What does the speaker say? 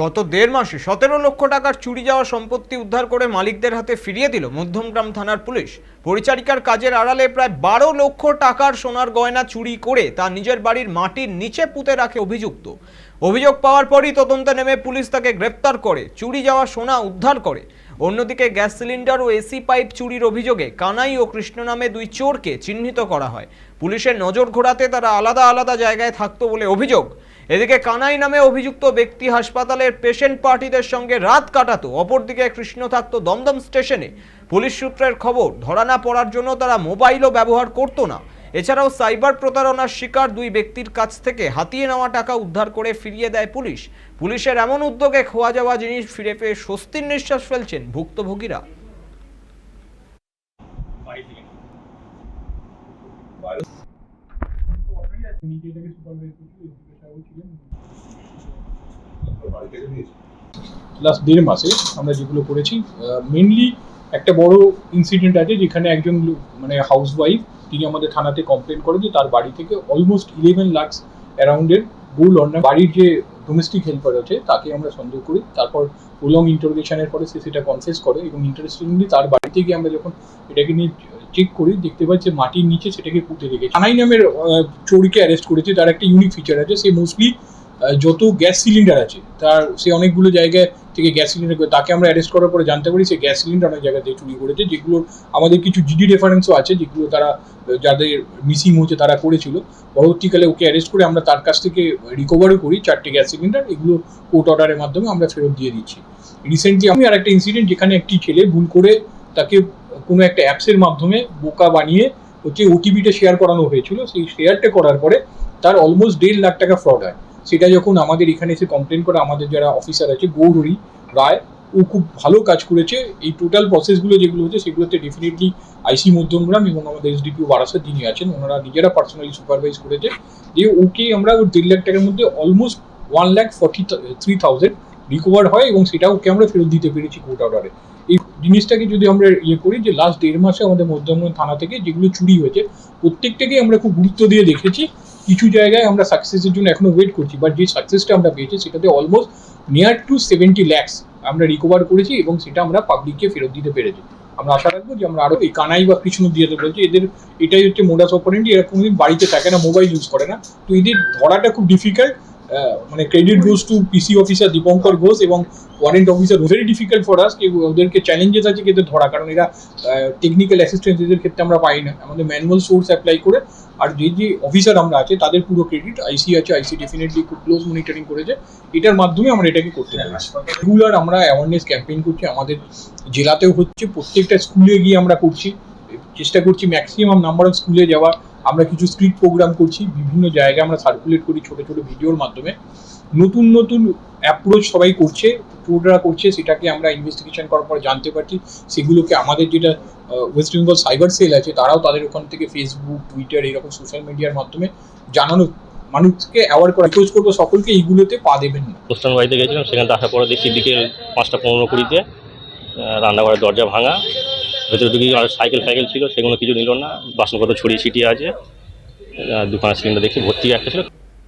গত দেড় মাসে সতেরো লক্ষ টাকার চুরি যাওয়া সম্পত্তি উদ্ধার করে মালিকদের হাতে ফিরিয়ে দিল মধ্যমগ্রাম থানার পুলিশ। পরিচারিকার কাজের আড়ালে প্রায় বারো লক্ষ টাকার সোনার গয়না চুরি করে তা নিজের বাড়ির মাটির নিচে পুঁতে রাখে অভিযুক্ত। অভিযোগ পাওয়ার পরই তদন্তে নেমে পুলিশ তাকে গ্রেপ্তার করে, চুরি যাওয়া সোনা উদ্ধার করে। অন্যদিকে গ্যাস সিলিন্ডার ও এসি পাইপ চুরির অভিযোগে কানাই ও কৃষ্ণ নামে দুই চোরকে চিহ্নিত করা হয়। পুলিশের নজর ঘোরাতে তারা আলাদা আলাদা জায়গায় থাকতো বলে অভিযোগ। এদিকে কানাই নামে অভিযুক্ত ব্যক্তি হাসপাতালের পেশেন্ট পার্টিদের সঙ্গে রাত কাটাতো। অপরদিকে কৃষ্ণ থাকতো দমদম স্টেশনে। পুলিশ সূত্রের খবর, ধরা না পড়ার জন্য তারা মোবাইলও ব্যবহার করতো না। এছাড়াও সাইবার প্রতারণার শিকার দুই ব্যক্তির কাছ থেকে হাতিয়ে নেওয়া টাকা উদ্ধার করে ফিরিয়ে দেয় পুলিশ। পুলিশের এমন উদ্যোগে খোয়া যাওয়া জিনিস ফিরে পেয়ে স্বস্তির নিঃশ্বাস ফেলছেন ভুক্তভোগীরা। লাস্ট দেড় মাসে আমরা যেগুলো করেছি মেনলি একটা বড় ইনসিডেন্ট আছে যেখানে একজন মানে হাউস ওয়াইফ তিনি আমাদের থানাতে কমপ্লেন করেন যে তার বাড়ি থেকে অলমোস্ট ইলেভেন লাক্স অ্যারাউন্ডের গোল্ড অর্নার বাড়ির যে ডোমেস্টিক হেল্পার আছে, তাকে আমরা সন্দেহ করি। তারপর প্রলং ইন্টারোগেশনের পরে সে সেটা কনফেস করে এবং ইন্টারেস্টিংলি তার বাড়িতে গিয়ে আমরা যখন এটাকে নিয়ে চেক করি, দেখতে পাচ্ছি যে মাটির নিচে সেটাকে পুঁতে রেখেছে। থানাই নামের চোরকে অ্যারেস্ট করেছে, তার একটা ইউনিক ফিচার আছে, সে মোস্টলি যত গ্যাস সিলিন্ডার আছে, তার, সে অনেকগুলো জায়গায় থেকে গ্যাস সিলিন্ডার তাকে আমরা অ্যারেস্ট করার পরে জানতে পারি সে গ্যাস সিলিন্ডার অনেক জায়গা থেকে চুরি করেছে, যেগুলো আমাদের কিছু জিডি রেফারেন্সও আছে, যেগুলো তারা যাদের মিসিং হচ্ছে তারা করেছিল। পরবর্তীকালে ওকে অ্যারেস্ট করে আমরা তার কাছ থেকে রিকভারও করি, চারটে গ্যাস সিলিন্ডার এগুলো কোর্ট অর্ডারের মাধ্যমে আমরা ফেরত দিয়ে দিচ্ছি। রিসেন্টলি আমি আর একটা ইনসিডেন্ট যেখানে একটি ছেলে ভুল করে তাকে কোনো একটা অ্যাপসের মাধ্যমে বোকা বানিয়ে হচ্ছে ওটিপিটা শেয়ার করানো হয়েছিল, সেই শেয়ারটা করার পরে তার অলমোস্ট দেড় লাখ টাকা ফ্রড হয়। সেটা যখন আমাদের এখানে এসে কমপ্লেন করে, আমাদের যারা অফিসার আছে, গৌরী রায়, ও খুব ভালো কাজ করেছে। এই টোটাল প্রসেসগুলো যেগুলো হচ্ছে, সেগুলোতে ডেফিনেটলি আইসি মধ্যমগ্রাম এবং আমাদের এসডিপিও বারাসাত যিনি আছেন, ওনারা নিজেরা পার্সোনালি সুপারভাইজ করেছে যে ওকে আমরা ওর দেড় লাখ টাকার মধ্যে almost one lakh forty three thousand recover হয় এবং সেটা ওকে আমরা ফেরত দিতে পেরেছি কোর্ট অর্ডারে এই জিনিসটাকে যদি আমরা ইয়ে করি যে লাস্ট দেড় মাসে আমাদের মধ্যমগ্রাম থানা থেকে যেগুলো চুরি হয়েছে, প্রত্যেকটাকেই আমরা খুব গুরুত্ব দিয়ে দেখেছি। কিছু জায়গায় আমরা সাকসেসের জন্য এখনও ওয়েট করছি বাট যে সাকসেসটা আমরা পেয়েছি সেটাতে almost near two seventy lakhs আমরা রিকভার করেছি এবং সেটা আমরা পাবলিককে ফেরত দিতে পেরেছি। আমরা আশা রাখব যে আমরা আরও এই কানাই বা কৃষ্ণ দিয়ে বলছি এদের, এটাই হচ্ছে মোডাস অপারেন্ট এরা কোনোদিন বাড়িতে থাকে না মোবাইল ইউজ করে না। তো এদের ধরাটা খুব ডিফিকাল্ট মানে credit goes to PC officer Dipankar Ghosh এবং warrant officer very difficult for us ওদেরকে চ্যালেঞ্জেস আছে কিন্তু ধরা, কারণ এরা টেকনিক্যাল অ্যাসিস্ট্যান্স এদের ক্ষেত্রে আমরা পাই না। আমাদের ম্যানুয়াল সোর্স অ্যাপ্লাই করে, আর যে যে অফিসার আমরা আছে, তাদের পুরো ক্রেডিট আইসি আছে আইসি ডেফিনেটলি খুব ক্লোজ মনিটরিং করেছে। এটার মাধ্যমে আমরা এটাকে করতে পারি। রেগুলার আমরা অ্যাওয়ারনেস ক্যাম্পেইন করছি, আমাদের জেলাতেও হচ্ছে, প্রত্যেকটা স্কুলে গিয়ে আমরা করছি। চেষ্টা করছি ম্যাক্সিমাম নাম্বার অফ স্কুলে যাওয়া আমরা কিছু স্ট্রিট প্রোগ্রাম করছি, বিভিন্ন জায়গায় আমরা সার্কুলেট করি ছোট ছোট ভিডিওর মাধ্যমে। নতুন নতুন অ্যাপ্রোচ সবাই করছে চোররা করছে, সেটাকে আমরা ইনভেস্টিগেশন করার পর জানতে পারছি। সেগুলোকে আমাদের যেটা ওয়েস্ট বেঙ্গল সাইবার সেল আছে, তারাও তাদের ওখান থেকে ফেসবুক টুইটার এরকম সোশ্যাল মিডিয়ার মাধ্যমে জানানো, মানুষকে অ্যাওয়ার করা রিকোয়েস্ট করব সকলকে এইগুলোতে পা দেবেন না। অনুষ্ঠান বাড়িতে গেছিলাম সেখান আসার পরে দেখছি বিকেল পাঁচটা পনেরো কুড়িতে রান্নাঘরের দরজা ভাঙা। ভেতরে ঢুকি আর সাইকেল ফাইকেল ছিল, সেগুলো কিছু নিল না। বাসনপত্র ছড়িয়ে ছিটিয়ে আছে। দুখানা সিলিন্ডার দেখি ভর্তি একটা ছিল।